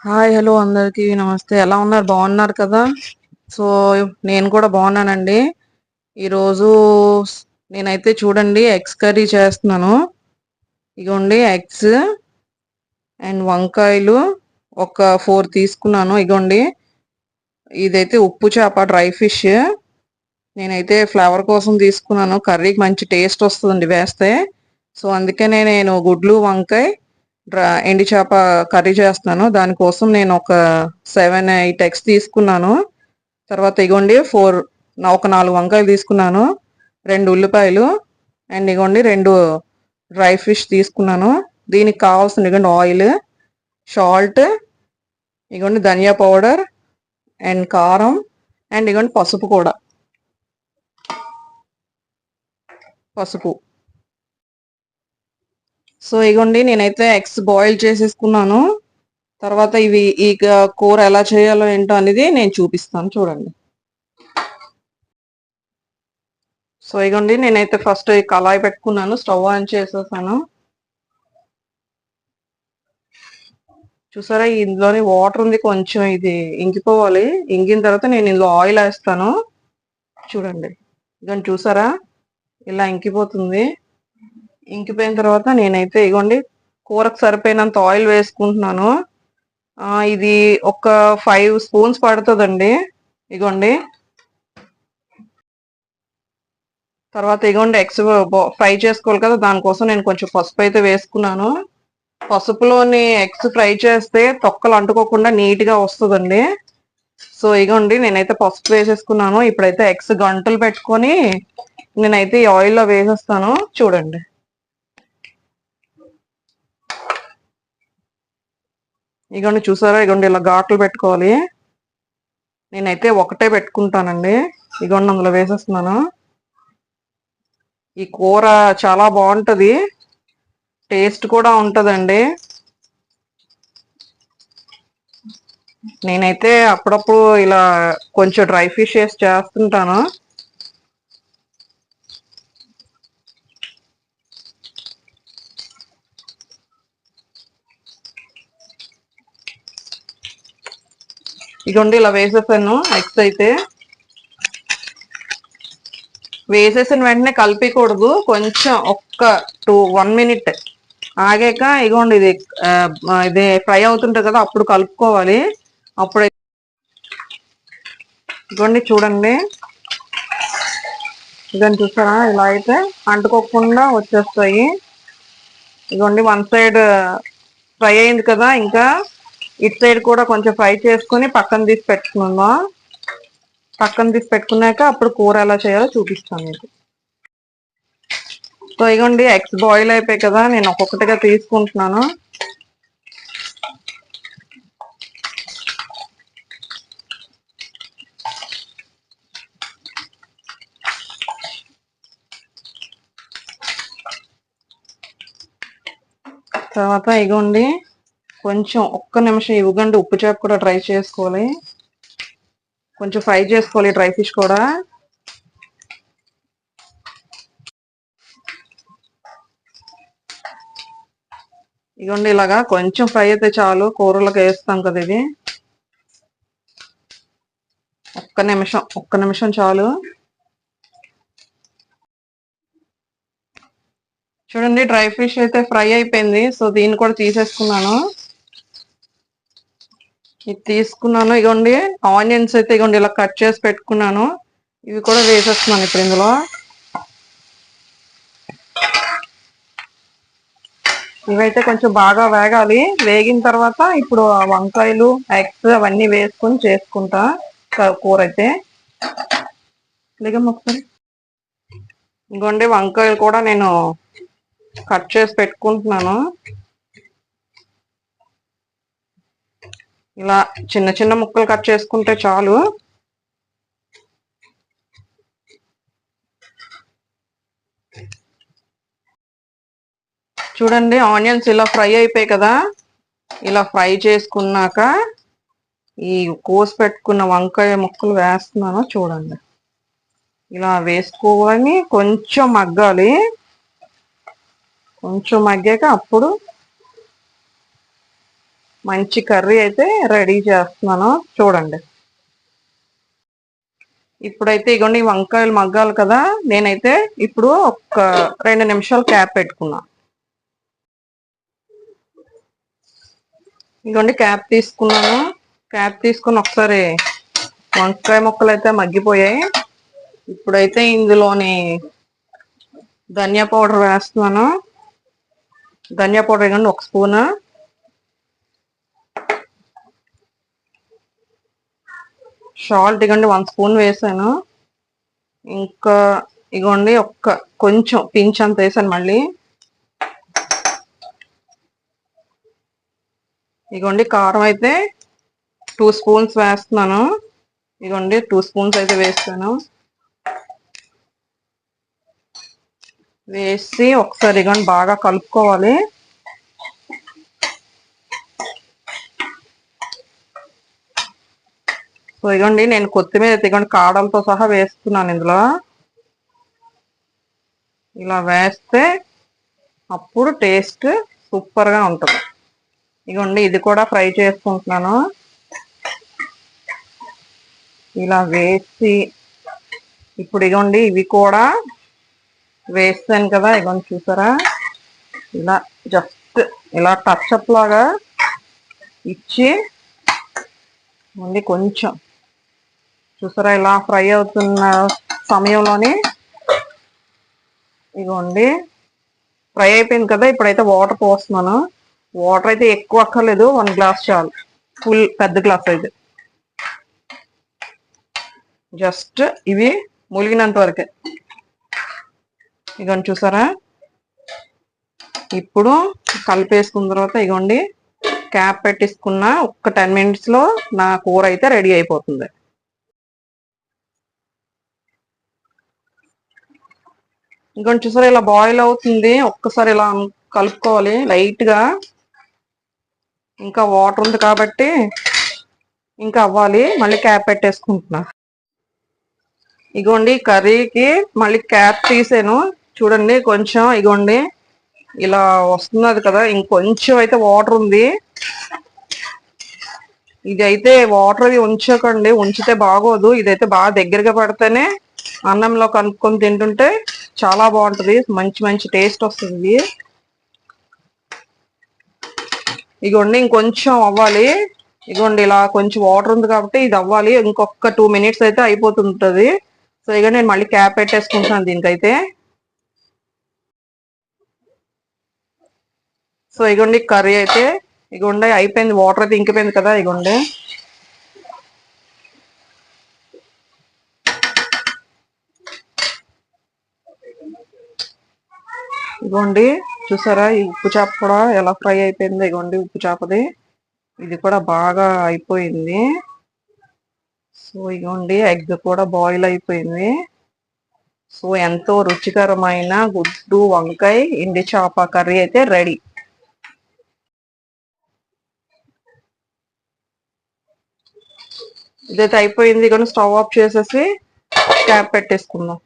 Hi hello అందరికీ నమస్తే. ఎలా ఉన్నారు? బాగున్నారు కదా? సో నేను కూడా బాగున్నానండి. ఈరోజు నేనైతే చూడండి ఎగ్స్ కర్రీ చేస్తున్నాను. ఇగోండి ఎగ్స్ అండ్ వంకాయలు ఒక ఫోర్ తీసుకున్నాను. ఇగోండి ఇదైతే ఉప్పు చేప డ్రై ఫిష్. నేనైతే ఫ్లేవర్ కోసం తీసుకున్నాను. కర్రీకి మంచి టేస్ట్ వస్తుందండి వేస్తే. సో అందుకనే నేను గుడ్లు వంకాయ ఎండి చేప కర్రీ చేస్తున్నాను. దానికోసం నేను ఒక సెవెన్ ఎయిట్ ఎగ్స్ తీసుకున్నాను. తర్వాత ఇగోండి ఫోర్ ఒక నాలుగు వంకాయలు తీసుకున్నాను. రెండు ఉల్లిపాయలు అండ్ ఇగోండి రెండు డ్రై ఫిష్ తీసుకున్నాను. దీనికి కావాల్సిన ఇగోండి ఆయిల్ సాల్ట్ ఇగోండి ధనియా పౌడర్ అండ్ కారం అండ్ ఇగోండి పసుపు కూడా. పసుపు. సో ఇగోండి నేనైతే ఎగ్స్ బాయిల్ చేసేసుకున్నాను. తర్వాత ఇవి ఈ కూర ఎలా చేయాలో ఏంటో అనేది నేను చూపిస్తాను చూడండి. సో ఇగోండి నేనైతే ఫస్ట్ ఈ కళాయి పెట్టుకున్నాను స్టవ్ ఆన్ చేసేసాను. చూసారా ఇందులోని వాటర్ ఉంది కొంచెం ఇది ఇంకిపోవాలి. ఇంకిన తర్వాత నేను ఇందులో ఆయిల్ వేస్తాను. చూడండి ఇదని చూసారా? ఇలా ఇంకిపోతుంది. ఇంకిపోయిన తర్వాత నేనైతే ఇగోండి కూరకు సరిపోయినంత ఆయిల్ వేసుకుంటున్నాను. ఇది ఒక ఫైవ్ స్పూన్స్ పడుతుందండి. ఇగోండి. తర్వాత ఇగోండి ఎగ్స్ ఫ్రై చేసుకోవాలి కదా దానికోసం నేను కొంచెం పసుపు అయితే వేసుకున్నాను. పసుపులోని ఎగ్స్ ఫ్రై చేస్తే తొక్కలు అంటుకోకుండా నీట్గా వస్తుందండి. సో ఇగోండి నేనైతే పసుపు వేసేసుకున్నాను. ఇప్పుడైతే ఎగ్స్ గంటలు పెట్టుకొని నేనైతే ఈ ఆయిల్లో వేసేస్తాను. చూడండి. ఇగోండి చూసారా? ఇగోండి ఇలా ఘాట్లు పెట్టుకోవాలి. నేనైతే ఒకటే పెట్టుకుంటానండి. ఇగోండి అందులో వేసేస్తున్నాను. ఈ కూర చాలా బాగుంటుంది. టేస్ట్ కూడా ఉంటుందండి. నేనైతే అప్పుడప్పుడు ఇలా కొంచెం డ్రై ఫిష్ వేసి చేస్తుంటాను. ఇదిగోండి ఇలా వేసేసాను ఎగ్స్ అయితే. వేసేసిన వెంటనే కలిపికూడదు కొంచెం ఒక్క టూ వన్ మినిట్ ఆగాక ఇగోండి ఇది ఇది ఫ్రై అవుతుంటుంది కదా అప్పుడు కలుపుకోవాలి. అప్పుడు ఇగోండి చూడండి. ఇదని చూసారా? ఇలా అయితే అంటుకోకుండా వచ్చేస్తాయి. ఇగోండి వన్ సైడ్ ఫ్రై అయింది కదా ఇంకా ఇటు సైడ్ కూడా కొంచెం ఫ్రై చేసుకుని పక్కన తీసి పెట్టుకుందాం. పక్కన తీసి పెట్టుకున్నాక అప్పుడు కూర ఎలా చేయాలో చూపిస్తాను మీకు. సో ఇగోండి ఎగ్స్ బాయిల్ అయిపోయాయి కదా నేను ఒక్కొక్కటిగా తీసుకుంటున్నాను. తర్వాత ఇగోండి కొంచెం ఒక్క నిమిషం ఇవ్వకండి ఉప్పు చేప కూడా ట్రై చేసుకోవాలి. కొంచెం ఫ్రై చేసుకోవాలి డ్రై ఫిష్ కూడా. ఇదిగోండి ఇలాగా కొంచెం ఫ్రై అయితే చాలు కూరలకు వేస్తాం కదా ఇది. ఒక్క నిమిషం ఒక్క నిమిషం చాలు. చూడండి డ్రై ఫిష్ అయితే ఫ్రై అయిపోయింది సో దీన్ని కూడా తీసేసుకున్నాను. ఇది తీసుకున్నాను. ఇగోండి ఆనియన్స్ అయితే ఇగోండి ఇలా కట్ చేసి పెట్టుకున్నాను. ఇవి కూడా వేసేస్తున్నాను ఇప్పుడు ఇందులో. ఇవైతే కొంచెం బాగా వేగాలి. వేగిన తర్వాత ఇప్పుడు వంకాయలు ఎగ్స్ అవన్నీ వేసుకొని చేసుకుంటా కూర అయితే. ఒకసారి. ఇంకోండి వంకాయలు కూడా నేను కట్ చేసి పెట్టుకుంటున్నాను. ఇలా చిన్న చిన్న ముక్కలు కట్ చేసుకుంటే చాలు. చూడండి ఆనియన్స్ ఇలా ఫ్రై అయిపోయాయి కదా. ఇలా ఫ్రై చేసుకున్నాక ఈ కోసి పెట్టుకున్న వంకాయ ముక్కలు వేస్తున్నాను చూడండి. ఇలా వేసుకోవాలి కొంచెం మగ్గాలి. కొంచెం మగ్గాక అప్పుడు మంచి కర్రీ అయితే రెడీ చేస్తున్నాను. చూడండి. ఇప్పుడైతే ఇగోండి వంకాయలు మగ్గాలి కదా. నేనైతే ఇప్పుడు ఒక రెండు నిమిషాలు క్యాప్ పెట్టుకున్నా. ఇగోండి క్యాప్ తీసుకున్నాను. క్యాప్ తీసుకుని ఒకసారి వంకాయ ముక్కలు అయితే మగ్గిపోయాయి. ఇప్పుడైతే ఇందులోని ధనియా పౌడర్ వేస్తున్నాను. ధనియా పౌడర్ ఇగండి ఒక స్పూన్. సాల్ట్ ఇగండి వన్ స్పూన్ వేసాను. ఇంకా ఇగోండి ఒక్క కొంచెం పించ్ అంత వేసాను మళ్ళీ. ఇగోండి కారం అయితే టూ స్పూన్స్ వేస్తున్నాను. ఇగోండి టూ స్పూన్స్ అయితే వేస్తాను. వేసి ఒకసారి ఇగోండి బాగా కలుపుకోవాలి. సో ఇగోండి నేను కొత్తిమీర అయితే ఇగోండి కాడలతో సహా వేస్తున్నాను ఇందులో. ఇలా వేస్తే అప్పుడు టేస్ట్ సూపర్గా ఉంటుంది. ఇగోండి ఇది కూడా ఫ్రై చేసుకుంటున్నాను. ఇలా వేసి ఇప్పుడు ఇగోండి ఇవి కూడా వేస్తాను కదా ఇగోండి చూసారా? ఇలా జస్ట్ ఇలా టచ్ అప్ లాగా ఇచ్చి మళ్ళీ కొంచెం చూసారా ఇలా ఫ్రై అవుతున్న సమయంలోనే ఇగోండి. ఫ్రై అయిపోయింది కదా ఇప్పుడైతే వాటర్ పోస్తున్నాను. వాటర్ అయితే ఎక్కువ అక్కర్లేదు వన్ గ్లాస్ చాలు. ఫుల్ పెద్ద గ్లాస్ అయితే. జస్ట్ ఇవి ములిగినంత వరకే. ఇగోండి చూసారా? ఇప్పుడు కలిపేసుకున్న తర్వాత ఇగోండి క్యాప్ పెట్టేసుకున్న ఒక్క టెన్ మినిట్స్లో నా కూర అయితే రెడీ అయిపోతుంది. ఇంకొంచెం చూసారా ఇలా బాయిల్ అవుతుంది. ఒక్కసారి ఇలా కలుపుకోవాలి. లైట్గా ఇంకా వాటర్ ఉంది కాబట్టి ఇంకా అవ్వాలి. మళ్ళీ క్యాప్ పెట్టేసుకుంటున్నా. ఇగోండి కర్రీకి మళ్ళీ క్యాప్ తీసాను. చూడండి కొంచెం ఇగోండి ఇలా వస్తున్నది కదా ఇంకొంచెం అయితే వాటర్ ఉంది. ఇది అయితే వాటర్ అది ఉంచకండి. ఉంచితే బాగోదు. ఇదైతే బాగా దగ్గరగా పడితేనే అన్నంలో కలుపుకొని తింటుంటే చాలా బాగుంటుంది. మంచి మంచి టేస్ట్ వస్తుంది. ఇగోండి ఇంకొంచెం అవ్వాలి. ఇగోండి ఇలా కొంచెం వాటర్ ఉంది కాబట్టి ఇది అవ్వాలి. ఇంకొక టూ మినిట్స్ అయితే అయిపోతుంటుంది. సో ఇక నేను మళ్ళీ క్యాప్ పెట్టేసుకుంటున్నాను దీనికైతే. సో ఇగోండి కర్రీ అయితే ఇగోండి అయిపోయింది. వాటర్ అయితే ఇంకిపోయింది కదా ఇగోండి. ఇగోండి చూసారా ఈ ఉప్పు చేప కూడా ఎలా ఫ్రై అయిపోయింది ఇగోండి ఉప్పు చేపది. ఇది కూడా బాగా అయిపోయింది. సో ఇగోండి ఎగ్ కూడా బాయిల్ అయిపోయింది. సో ఎంతో రుచికరమైన గుడ్డు వంకాయ ఎండి చేప కర్రీ అయితే రెడీ. ఇదైతే అయిపోయింది కానీ స్టవ్ ఆఫ్ చేసేసి క్యాప్ పెట్టేసుకుందాం.